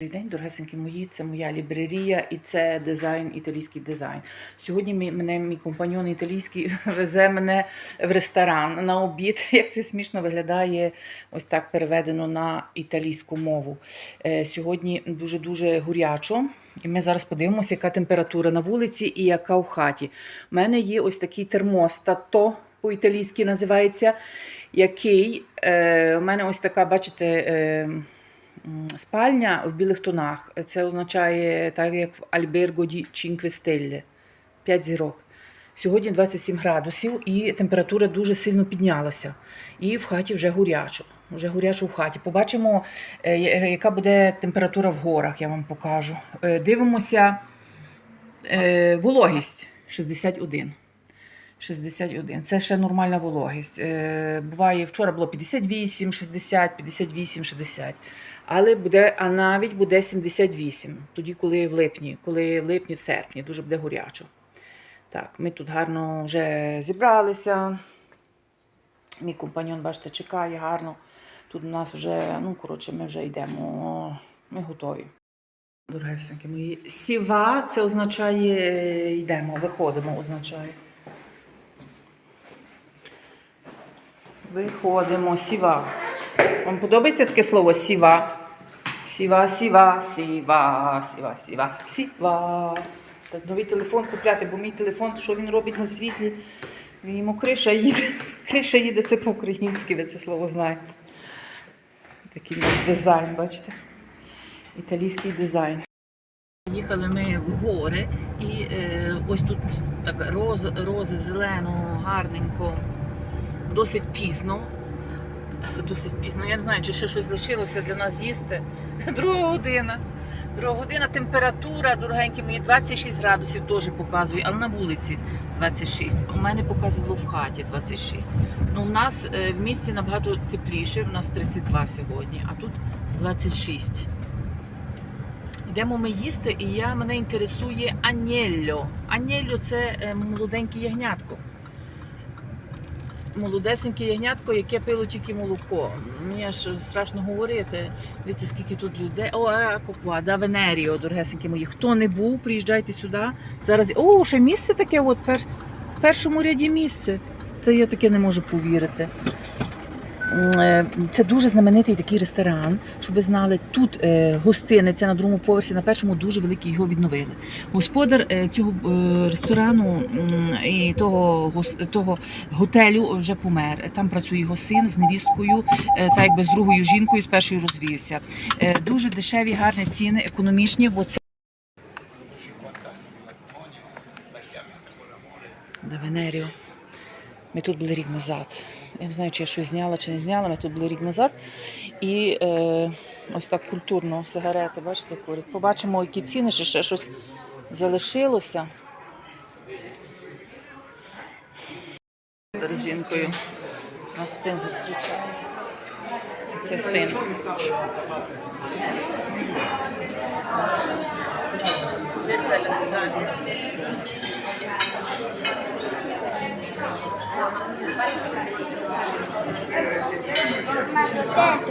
Добрий день, дорогесенькі мої, це моя лібрерія і це дизайн, італійський дизайн. Сьогодні мій, мене мій компаньон італійський везе мене в ресторан на обід. Як це смішно виглядає, ось так переведено на італійську мову. Е, сьогодні дуже-дуже гурячо, і ми зараз подивимося, яка температура на вулиці і яка в хаті. У мене є ось такий термостат, то по-італійськи називається, який е, у мене ось така, бачите. Е, Спальня в білих тонах. Це означає так, як в Альберго ді 5 Stelle, 5 зірок. Сьогодні 27 градусів і температура дуже сильно піднялася. І в хаті вже гурячо. Вже гурячо в хаті. Побачимо, е, яка буде температура в горах, я вам покажу. Е, Дивимося е, вологість 61. 61. Це ще нормальна вологість. Е, буває, вчора було 58, 60, 58, 60. Але буде, а навіть буде 78, тоді, коли в липні, коли в липні, в серпні, дуже буде горячо. Так, ми тут гарно вже зібралися. Мій компаньон, бачите, чекає гарно. Тут у нас вже, ну, коротше, ми вже йдемо, ми готові. Дорогесенькі мої. Сіва це означає йдемо, виходимо, означає. Виходимо, сіва. Вам подобається таке слово сіва? Сіва, сіва, сіва, сіва, сіва, сіва. Так, новий телефон купляти, бо мій телефон, що він робить на світлі? Йому криша їде. Криша їде, це по-українськи, ви це слово знаєте. Такий дизайн, бачите? Італійський дизайн. Їхали ми в гори, і е, ось тут так роз, рози зелено, гарненько, досить пізно. Досить пізно. Я не знаю, чи ще щось лишилося для нас їсти. Друга година. Друга година, температура, дорогенькі мої, 26 градусів теж показує, але на вулиці 26. У мене показувало в хаті 26. Ну, у нас е, в місті набагато тепліше, у нас 32 сьогодні, а тут 26. Йдемо ми їсти, і я, мене інтересує анєльо. Анєльо це е, молоденьке ягнятко. Молодесеньке ягнятко, яке пило тільки молоко. Мені аж страшно говорити. Дивіться, скільки тут людей. О, а, коква, да Венеріо, дорогесенькі мої. Хто не був, приїжджайте сюди. Зараз. О, ще місце таке, от перш... першому ряді місце. Це я таке не можу повірити. Е, Це дуже знаменитий такий ресторан, щоб ви знали. Тут е, гостиниця на другому поверсі, на першому дуже великий його відновили. Господар е, цього ресторану і того, того готелю вже помер. Там працює його син з невісткою, так якби з другою жінкою, з першою розвівся. Дуже дешеві, гарні ціни, економічні, бо це. Венерію. Ми тут були рік назад. Я не знаю, чи я щось зняла, чи не зняла. Ми тут були рік назад. І е, ось так культурно сигарети, бачите, курять. Побачимо, які ціни, чи ще щось залишилося. З жінкою. Нас син зустрічає. Це син. Ma attento Opa!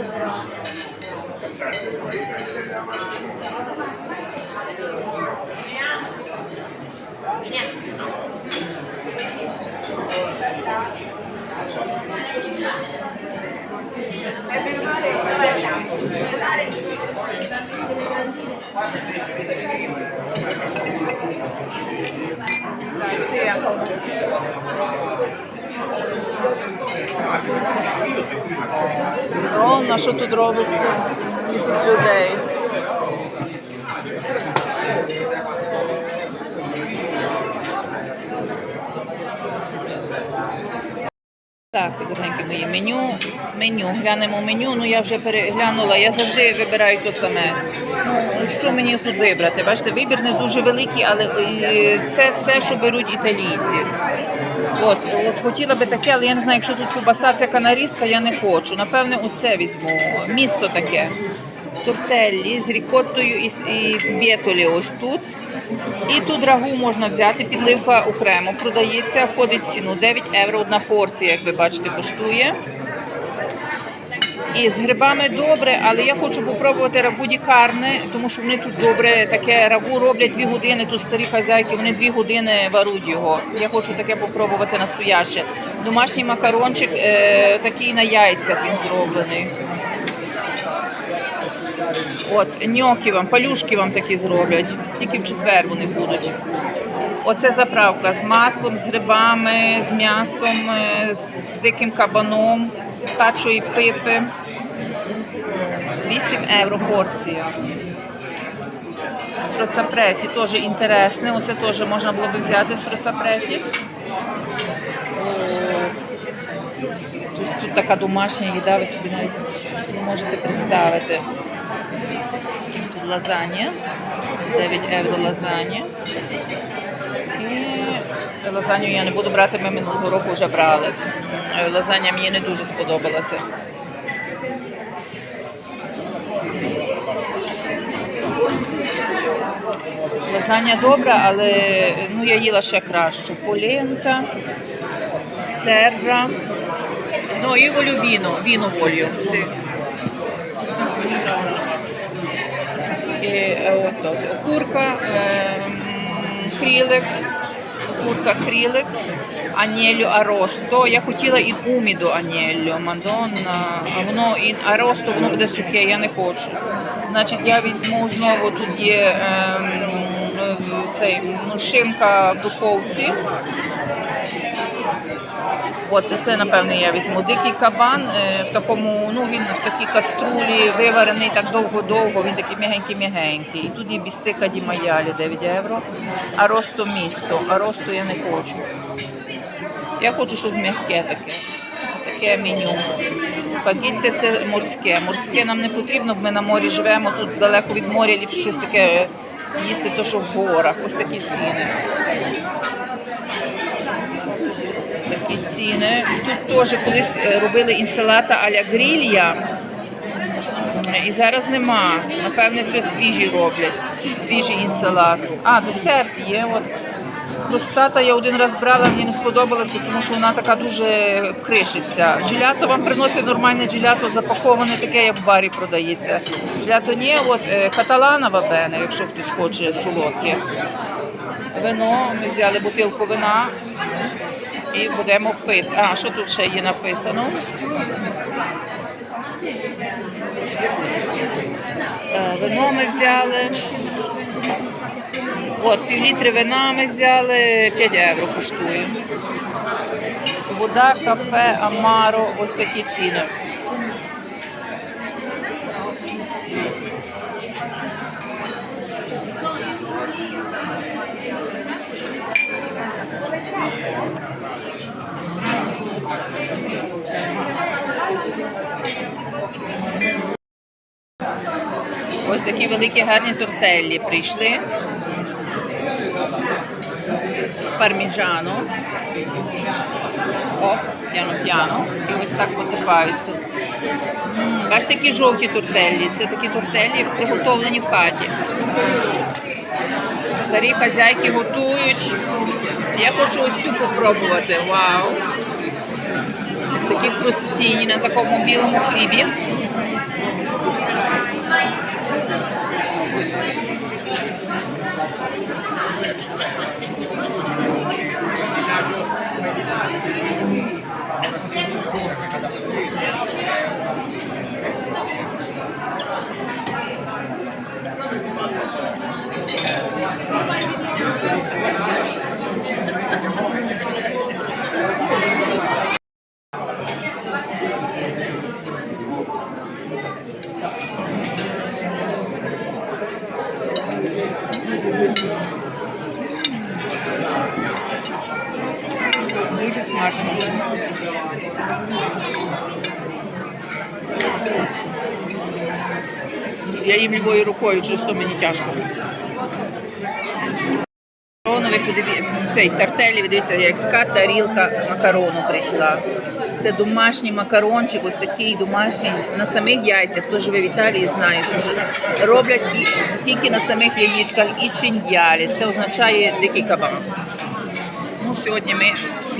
На що тут робиться? Скільки тут людей. Так, дорогенькі мої, меню, меню, глянемо меню. Ну я вже переглянула, я завжди вибираю те саме. Ну, що мені тут вибрати? Бачите, вибір не дуже великий, але е, це все, що беруть італійці. От, от хотіла би таке, але я не знаю, якщо тут кубаса всяка нарізка, я не хочу. Напевне, усе візьму. Місто таке. Тортеллі з рікоттою і, і бєтолі ось тут. І тут рагу можна взяти, підливка окремо продається, входить в ціну 9 євро одна порція, як ви бачите, коштує. І з грибами добре, але я хочу попробувати рагу ді карне, тому що вони тут добре таке рагу роблять дві години. Тут старі хазяйки, вони дві години варуть його. Я хочу таке попробувати настояще. Домашній макарончик е, такий на яйцях він зроблений. От, ньокі вам, палюшки вам такі зроблять. Тільки в четвер вони будуть. Оце заправка з маслом, з грибами, з м'ясом, е, з диким кабаном, качої пипи. 8 євро порція. Строцапреті теж інтересне. Оце теж можна було б взяти строцапреті. Тут, тут така домашня їда, ви собі навіть не можете представити. Тут лазанья, 9 євро лазанья. І лазанью я не буду брати, ми минулого року вже брали. Лазанья мені не дуже сподобалася. Лазанья добра, але ну, я їла ще краще. Полінка, терра. Ну, і волю віно, віно волю. І, е, от, курка, ем, крілик, курка крілик, анєлю аросто. Я хотіла і уміду анєлю, мадонна, а воно і аросто, воно буде сухе, я не хочу. Значить, я візьму знову тут є ем, е, цей, ну, шинка в духовці. От це напевне я візьму. Дикий кабан е, в такому, ну він в такій каструлі виварений так довго-довго, він такий м'ягенький-мягенький. І тут є бістика ді маялі 9 євро. А росто місто, а росту я не хочу. Я хочу щось м'яке таке. Таке меню. Спагіт це все морське. Морське нам не потрібно, бо ми на морі живемо, тут далеко від моря, ліпше щось таке їсти, то що в горах. Ось такі ціни. такі ціни. Тут теж колись е, робили інсалата аля грилья. І зараз нема. Напевне, все свіжі роблять. Свіжий інсалат. А, десерт є. От. Простата я один раз брала, мені не сподобалося, тому що вона така дуже кришиться. Джелято вам приносять нормальне джелято, запаковане таке, як в барі продається. Джелято ні, от е, каталана вабене, якщо хтось хоче солодке. Вино, ми взяли бутилку вина і будемо пити. А, що тут ще є написано? Е, Вино ми взяли. От, півлітри вина ми взяли, 5 євро коштує. Вода, кафе, амаро, ось такі ціни. Ось такі великі гарні тортеллі прийшли. Парміджано. О, п'яно-п'яно. І ось так посипаються. Бачите, такі жовті тортеллі. Це такі тортеллі, приготовлені в хаті. Старі хазяйки готують. Я хочу ось цю попробувати. Вау! Ось такі крустіні на такому білому хлібі. Дуже смачно. Я їм лівою рукою, через то мені тяжко. Макаронові, подивіться, цей тартелі, дивіться, яка тарілка макарону прийшла. Це домашній макарончик, ось такий домашній на самих яйцях. Хто живе в Італії, знає, що роблять і тільки на самих яєчках і чиндялі. Це означає дикий кабан. Ну, сьогодні ми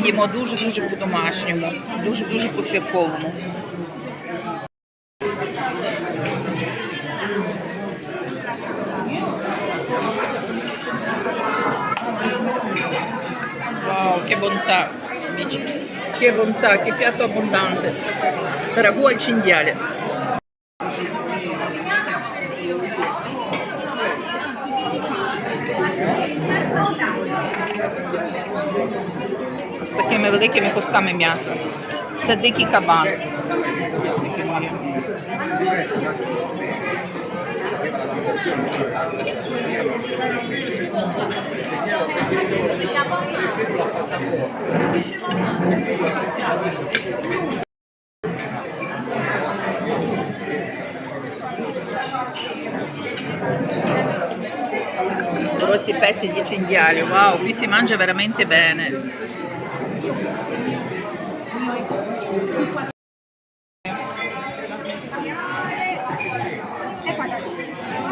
їмо дуже-дуже по-домашньому, дуже-дуже по-святковому. Che bontà, che piatto abbondante. Ragù al cinghiale. З такими великими кусками м'яса. Це дикий кабан. Ось який моє. Grossi pezzi di cinghiale, wow, qui si mangia veramente bene.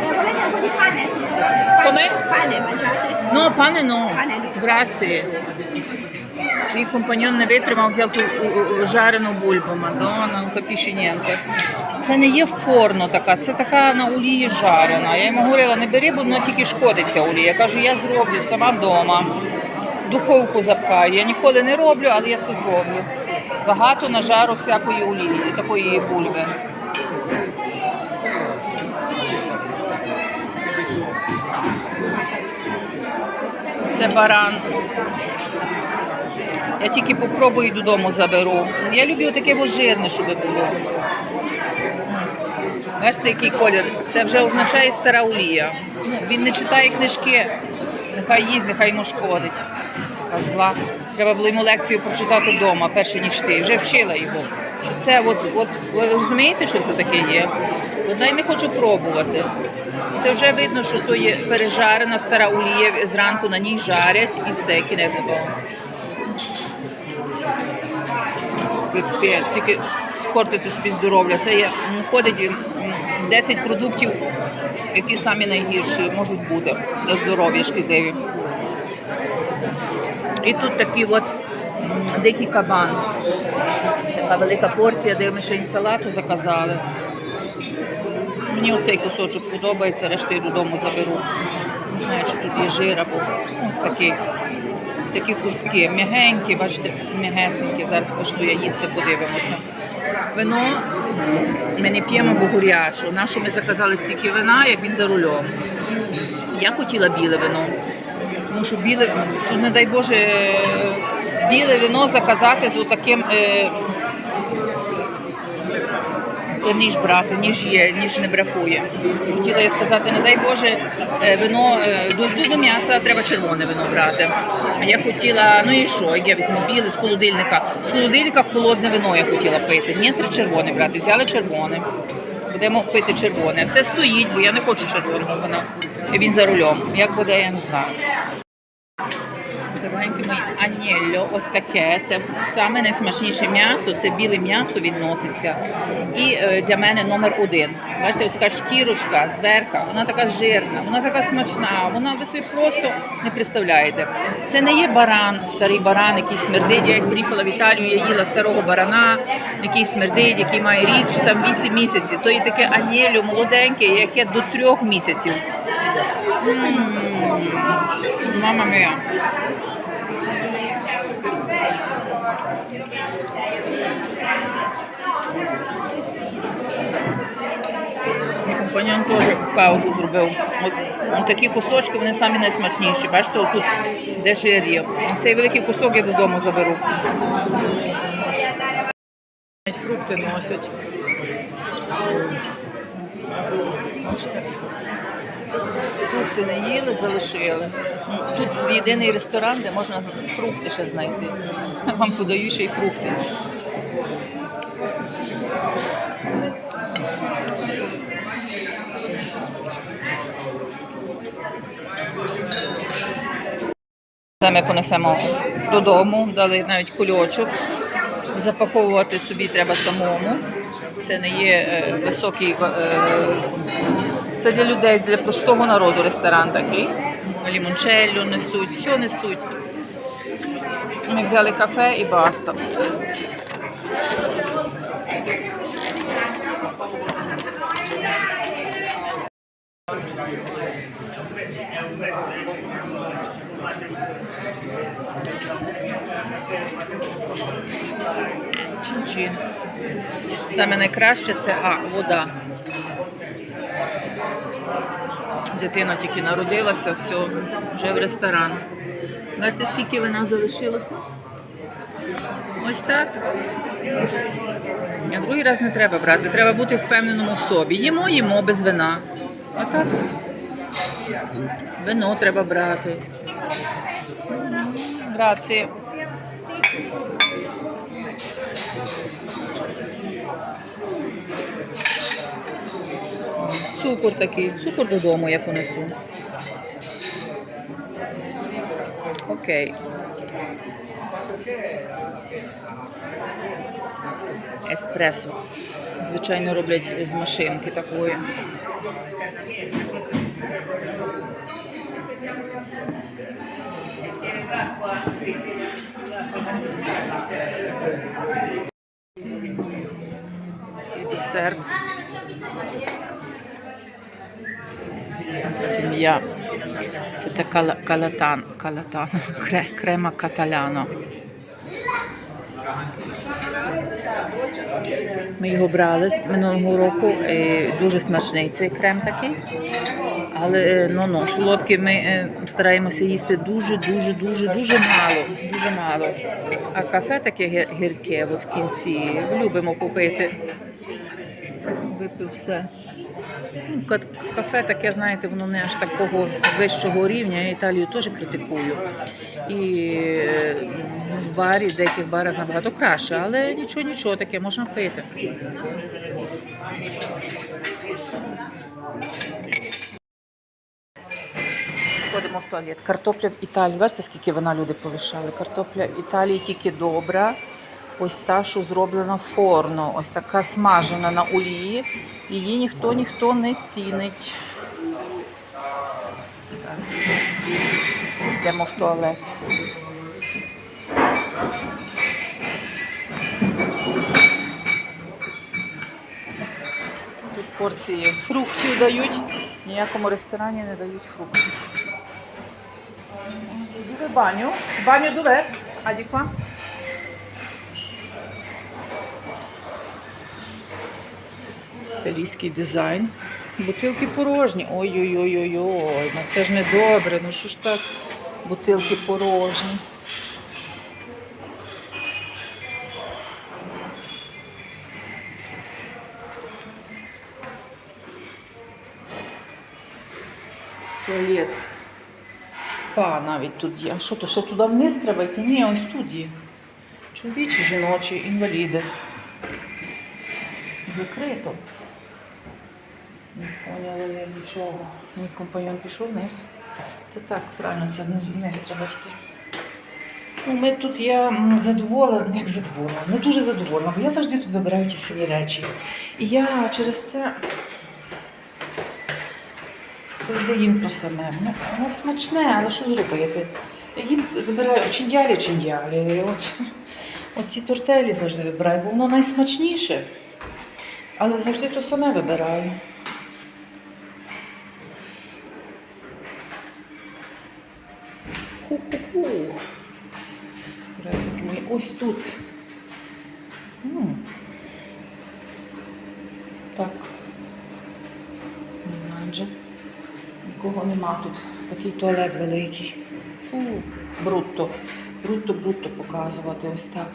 Eh, volete un po' di pane? signore? Come? Pane mangiate? No, pane no. Pane no. Grazie. Мій компаньон не витримав, взяв ту у- у- жарену бульбу. Мадонна, ну капіші нєнте. Це не є форно така, це така на олії жарена. Я йому говорила, не бери, бо воно тільки шкодиться олія. Я кажу, я зроблю сама вдома. Духовку запхаю. Я ніколи не роблю, але я це зроблю. Багато нажару всякої олії, такої бульби. Це баран. Я тільки попробую додому заберу. Я люблю таке жирне, щоб було. Бачите, який колір? Це вже означає стара олія. Ну, Він не читає книжки. Нехай їсть, нехай йому шкодить. Така зла. Треба було йому лекцію прочитати вдома, перше ніж ти. Вже вчила його. Що це, от, от, ви розумієте, що це таке є? От я не хочу пробувати. Це вже видно, що то є пережарена стара олія, зранку на ній жарять і все, кінець не того. Тільки спортити собі здоров'я. Це є, входить м, 10 продуктів, які самі найгірші можуть бути для здоров'я шкідливі. І тут такий от дикий кабан. Така велика порція, де ми ще й салату заказали. Мені оцей кусочок подобається, решту я додому заберу. Не знаю, чи тут є жир або ось такий. Такі куски м'ягенькі, бачите, м'ягесенькі. Зараз коштує їсти, подивимося. Вино ми не п'ємо, бо. Нашу ми заказали стільки вина, як він за рулем. Я хотіла біле вино. Тому що біле, тут, не дай Боже, е, біле вино заказати з отаким. Е, ніж брати, ніж є, ніж не бракує. Хотіла я сказати, не дай Боже, е, вино е, до, м'яса треба червоне вино брати. А я хотіла, ну і що, я візьму біле з холодильника. З холодильника холодне вино я хотіла пити. Ні, треба червоне брати. Взяли червоне. Будемо пити червоне. Все стоїть, бо я не хочу червоного вина. Він за рулем. Як буде, я не знаю. Анєльо, ось таке. Це саме найсмачніше м'ясо, це біле м'ясо відноситься. І е, для мене номер один. Бачите, така шкірочка зверху, вона така жирна, вона така смачна, вона ви собі просто не представляєте. Це не є баран, старий баран, який смердить. Я як приїхала в Італію, я їла старого барана, який смердить, який має рік чи там вісім місяців. То є таке анєльо молоденьке, яке до трьох місяців. Мама мія. Мій теж паузу зробив. От, от такі кусочки, вони самі найсмачніші. Бачите, отут де жир є. Цей великий кусок я додому заберу. Фрукти носять. Фрукти не їли, залишили. Ну, Тут єдиний ресторан, де можна фрукти ще знайти. Вам подають ще й фрукти. Це ми понесемо додому, дали навіть кульочок. Запаковувати собі треба самому. Це не є е, високий. е, це для людей, для простого народу ресторан такий. Лімончелло несуть, все несуть. Ми взяли кафе і баста. Саме найкраще це а, вода. Дитина тільки народилася, все, вже в ресторан. Знаєте, скільки вина залишилося? Ось так. А другий раз не треба брати, треба бути впевненому в собі. Їмо, їмо без вина. А так. Вино треба брати. Грації. Цукор такий, цукор додому я понесу. Окей. Еспресо. Звичайно, роблять з машинки такої. Десерт. Сім'я. Це така ла- калатан, калатан, кре- крема каталяно. Ми його брали минулого року. і Дуже смачний цей крем такий. Але е, ну, ну, солодкі ми е, стараємося їсти дуже, дуже, дуже, мало. Дуже мало. А кафе таке гір- гірке от в кінці. Любимо попити. Випив все. Кафе таке, знаєте, воно не аж такого вищого рівня. Я Італію теж критикую. І е, в барі, в деяких барах набагато краще, але нічого, нічого таке можна пити. Сходимо в туалет. Картопля в Італії. Бачите, скільки вона люди повишали? Картопля в Італії тільки добра. Ось та, що зроблена форно, ось така смажена на олії. Її ніхто ніхто не цінить. Йдемо в туалет. Тут порції фруктів дають. Ніякому ресторані не дають фруктів. Dove bagno? Bagno dov'è? Ah, di qua? Італійський дизайн. Бутилки порожні. Ой-ой-ой-ой-ой. Ну це ж не добре. Ну що ж так? Бутилки порожні. Туалет. Спа навіть тут є. А що то, що туди вниз треба йти? Ні, ось тут є. Чоловічі, жіночі, інваліди. Закрито. Не поняла я нічого. Мій компаньон пішов вниз. Це так, правильно, це внизу вниз треба йти. Ну, ми тут я задоволена, як задоволена, не дуже задоволена, бо я завжди тут вибираю ті самі речі. І я через це завжди їм то саме. Ну, воно смачне, але що зробити? Я їм вибираю чиндялі чиндялі. От, от ці тортелі завжди вибираю, бо воно найсмачніше. Але завжди то саме вибираю. Красики мої. Ось тут. Так. Майже. Нікого нема тут. Такий туалет великий. Фу, брутто. Брутто, брутто показувати ось так.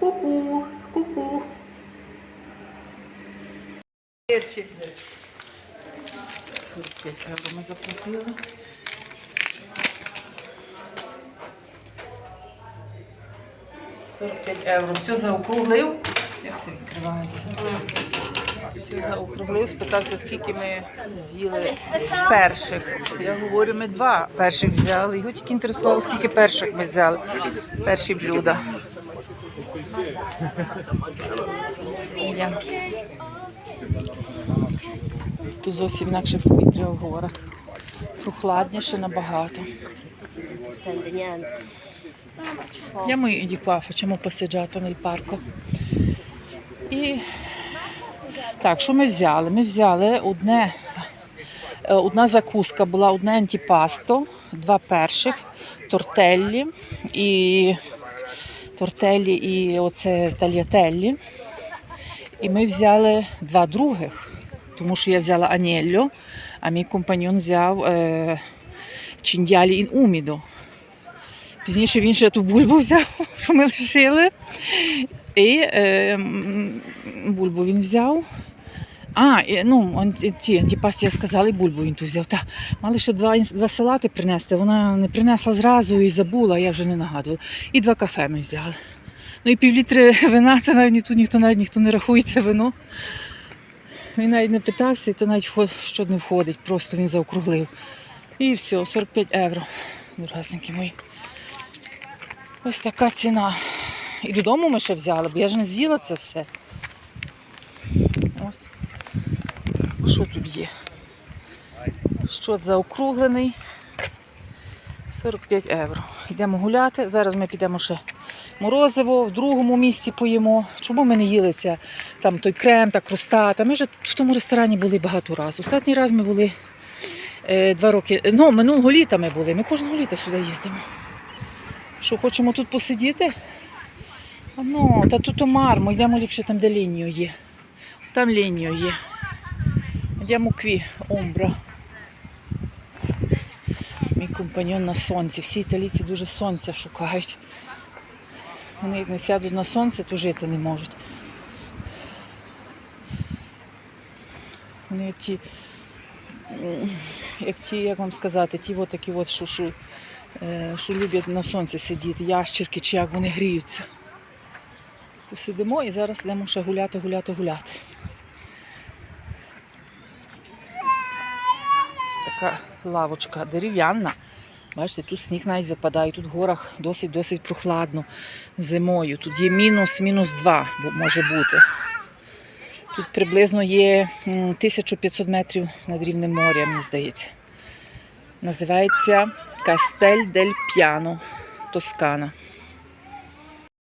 Ку-ку, ку-ку. 45 євро ми заплатили. Сорок п'ять євро. Все заокруглив. Як це відкривається? Все заокруглив, спитався, скільки ми з'їли перших. Я говорю, ми два перших взяли. Його тільки інтересувало, скільки перших ми взяли. Перші блюда. Тут зовсім інакше повітря в горах. Прохладніше набагато. Andiamo di qua, facciamo passeggiata nel parco. І так, що ми взяли? Ми взяли одне, е, одна закуска була одне антіпасто, два перших, тортеллі і тортелі і оце тальятеллі. І ми взяли два других, тому що я взяла анєльо, а мій компаньон взяв е, чиндялі ін умідо. Пізніше він ще ту бульбу взяв, що ми лишили. І е, бульбу він взяв. А, ну, он, ті- ті антипасті я сказала, і бульбу він ту взяв. Та, мали ще два, два салати принести. Вона не принесла зразу і забула, я вже не нагадувала. І два кафе ми взяли. Ну і півлітри вина, це навіть тут ніхто навіть ніхто не рахує це вино. Він навіть не питався, і то навіть вход, що не входить, просто він заокруглив. І все, 45 євро. Дорогесенькі мої. Ось така ціна. І додому ми ще взяли, бо я ж не з'їла це все. Ось. Що тут є? Щот заокруглений. 45 євро. Йдемо гуляти. Зараз ми підемо ще морозиво, в другому місці поїмо. Чому ми не їли це? Там той крем, та крустата. Ми вже в тому ресторані були багато разів. Останній раз ми були е, два роки. Ну, минулого літа ми були. Ми кожного літа сюди їздимо. Що, хочемо тут посидіти? А ну, та тут мармо, йдемо ліпше там, де лінію є. Там лінію є. Йдемо кві, омбра. Мій компаньон на сонці. Всі італійці дуже сонця шукають. Вони як не сядуть на сонце, то жити не можуть. Вони ті, як ті, як вам сказати, ті от такі от, що, що, е, люблять на сонці сидіти, ящерки чи як вони гріються. Посидимо і зараз йдемо ще гуляти, гуляти, гуляти. Така лавочка дерев'яна. Бачите, тут сніг навіть випадає, тут в горах досить-досить прохладно зимою. Тут є мінус, мінус 2 може бути. Тут приблизно є 1500 метрів над рівнем моря, мені здається. Називається Кастель дель П'яно, Тоскана.